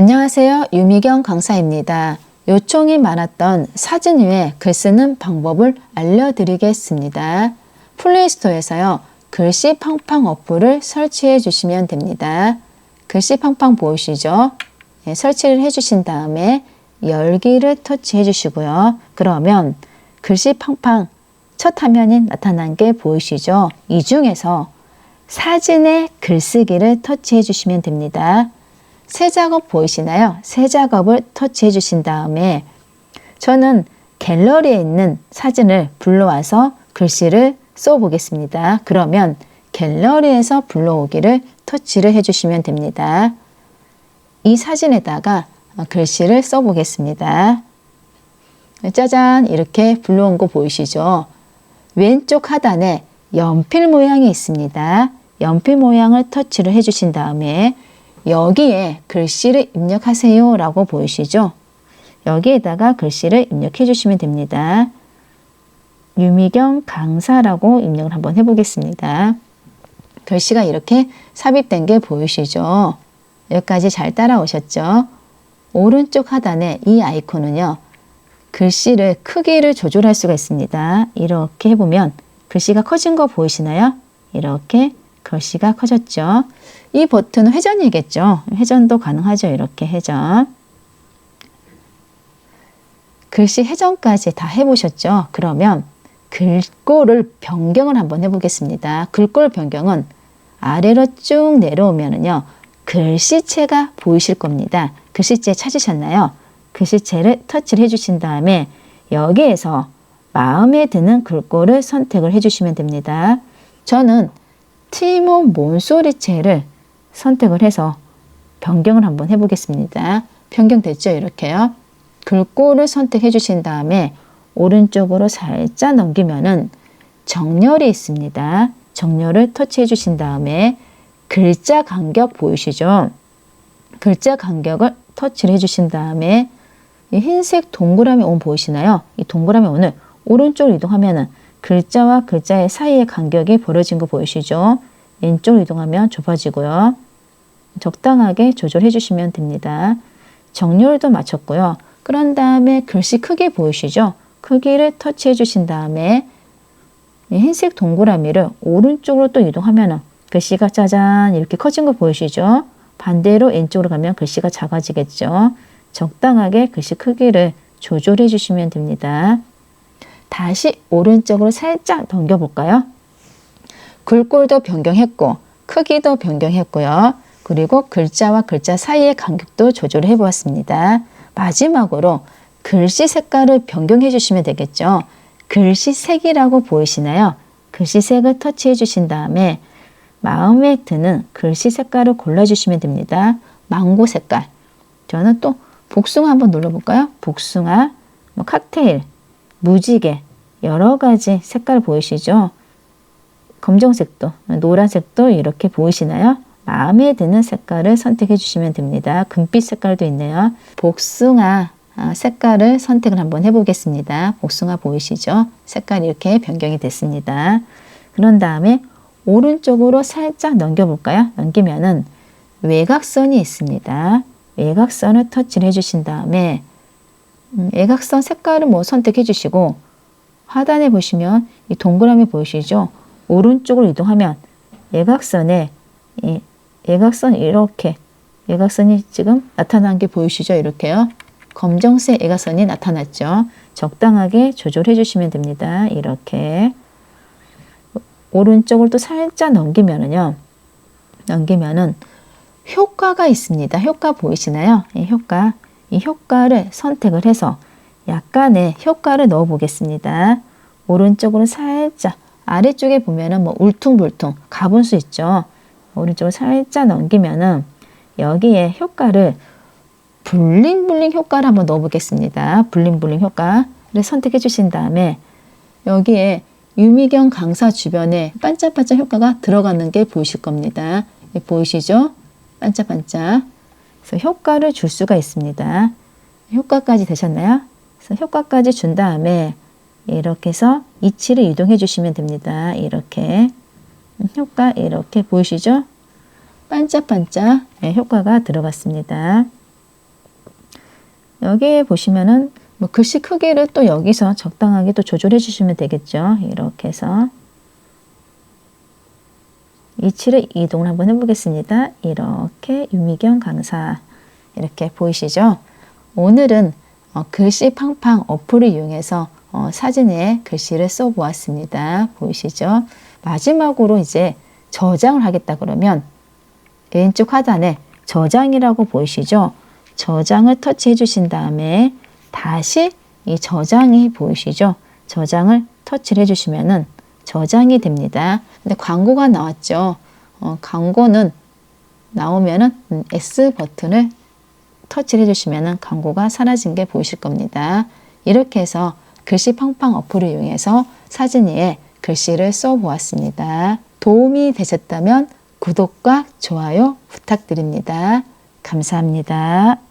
안녕하세요. 유미경 강사입니다. 요청이 많았던 사진 위에 글 쓰는 방법을 알려드리겠습니다. 플레이스토어에서요. 글씨 팡팡 어플을 설치해 주시면 됩니다. 글씨 팡팡 보이시죠? 네, 설치를 해 주신 다음에 열기를 터치해 주시고요. 그러면 글씨 팡팡 첫 화면이 나타난 게 보이시죠? 이 중에서 사진의 글쓰기를 터치해 주시면 됩니다. 새 작업 보이시나요? 새 작업을 터치해 주신 다음에 저는 갤러리에 있는 사진을 불러와서 글씨를 써 보겠습니다. 그러면 갤러리에서 불러오기를 터치를 해 주시면 됩니다. 이 사진에다가 글씨를 써 보겠습니다. 짜잔 이렇게 불러온 거 보이시죠? 왼쪽 하단에 연필 모양이 있습니다. 연필 모양을 터치를 해 주신 다음에 여기에 글씨를 입력하세요 라고 보이시죠? 여기에다가 글씨를 입력해 주시면 됩니다. 유미경 강사라고 입력을 한번 해보겠습니다. 글씨가 이렇게 삽입된 게 보이시죠? 여기까지 잘 따라오셨죠? 오른쪽 하단에 이 아이콘은요. 글씨를 크기를 조절할 수가 있습니다. 이렇게 해보면 글씨가 커진 거 보이시나요? 이렇게 글씨가 커졌죠. 이 버튼은 회전이겠죠. 회전도 가능하죠. 이렇게 회전. 글씨 회전까지 다 해보셨죠? 그러면 글꼴을 변경을 한번 해보겠습니다. 글꼴 변경은 아래로 쭉 내려오면은요. 글씨체가 보이실 겁니다. 글씨체 찾으셨나요? 글씨체를 터치를 해주신 다음에 여기에서 마음에 드는 글꼴을 선택을 해주시면 됩니다. 저는 티모 몬소리체를 선택을 해서 변경을 한번 해보겠습니다. 변경됐죠? 이렇게요. 글꼴을 선택해 주신 다음에 오른쪽으로 살짝 넘기면은 정렬이 있습니다. 정렬을 터치해 주신 다음에 글자 간격 보이시죠? 글자 간격을 터치를 해 주신 다음에 이 흰색 동그라미 온 보이시나요? 이 동그라미 온을 오른쪽으로 이동하면은 글자와 글자의 사이의 간격이 벌어진 거 보이시죠? 왼쪽으로 이동하면 좁아지고요. 적당하게 조절해 주시면 됩니다. 정렬도 맞췄고요. 그런 다음에 글씨 크기 보이시죠? 크기를 터치해 주신 다음에 흰색 동그라미를 오른쪽으로 또 이동하면 글씨가 짜잔 이렇게 커진 거 보이시죠? 반대로 왼쪽으로 가면 글씨가 작아지겠죠? 적당하게 글씨 크기를 조절해 주시면 됩니다. 다시 오른쪽으로 살짝 넘겨볼까요? 글꼴도 변경했고 크기도 변경했고요. 그리고 글자와 글자 사이의 간격도 조절해 보았습니다. 마지막으로 글씨 색깔을 변경해 주시면 되겠죠. 글씨 색이라고 보이시나요? 글씨 색을 터치해 주신 다음에 마음에 드는 글씨 색깔을 골라주시면 됩니다. 망고 색깔. 저는 또 복숭아 한번 눌러볼까요? 복숭아, 뭐 칵테일, 무지개, 여러 가지 색깔 보이시죠? 검정색도, 노란색도 이렇게 보이시나요? 마음에 드는 색깔을 선택해 주시면 됩니다. 금빛 색깔도 있네요. 복숭아 아, 색깔을 선택을 한번 해보겠습니다. 복숭아 보이시죠? 색깔이 이렇게 변경이 됐습니다. 그런 다음에 오른쪽으로 살짝 넘겨볼까요? 넘기면은 외곽선이 있습니다. 외곽선을 터치를 해주신 다음에 음, 외곽선 색깔을 뭐 선택해 주시고 하단에 보시면 이 동그라미 보이시죠? 오른쪽으로 이동하면 외곽선에 이 외곽선 이렇게 외곽선이 지금 나타난 게 보이시죠? 이렇게요. 검정색 외곽선이 나타났죠. 적당하게 조절해 주시면 됩니다. 이렇게 오른쪽을 또 살짝 넘기면은요. 넘기면은 효과가 있습니다. 효과 보이시나요? 이 효과. 이 효과를 선택을 해서 약간의 효과를 넣어 보겠습니다. 오른쪽으로 살짝 아래쪽에 보면은 뭐 울퉁불퉁 가본 수 있죠. 오른쪽으로 살짝 넘기면은 여기에 효과를 블링블링 효과를 한번 넣어 보겠습니다. 블링블링 효과를 선택해 주신 다음에 여기에 유미경 강사 주변에 반짝반짝 효과가 들어가는 게 보이실 겁니다. 보이시죠? 반짝반짝. 그래서 효과를 줄 수가 있습니다. 효과까지 되셨나요? 그래서 효과까지 준 다음에 이렇게 해서 위치를 이동해 주시면 됩니다. 이렇게 효과 이렇게 보이시죠? 반짝반짝 네, 효과가 들어갔습니다. 여기 보시면은 뭐 글씨 크기를 또 여기서 적당하게 또 조절해 주시면 되겠죠. 이렇게 해서 위치를 이동을 한번 해보겠습니다. 이렇게 유미경 강사 이렇게 보이시죠? 오늘은 어, 글씨 팡팡 어플을 이용해서 어, 사진에 글씨를 써 보았습니다. 보이시죠? 마지막으로 이제 저장을 하겠다 그러면 왼쪽 하단에 저장이라고 보이시죠? 저장을 터치해 주신 다음에 다시 이 저장이 보이시죠? 저장을 터치를 해 주시면은 저장이 됩니다. 근데 광고가 나왔죠. 어, 광고는 나오면은 음, S 버튼을 터치를 해주시면은 광고가 사라진 게 보이실 겁니다. 이렇게 해서 글씨 팡팡 어플을 이용해서 사진 위에 글씨를 써 보았습니다. 도움이 되셨다면 구독과 좋아요 부탁드립니다. 감사합니다.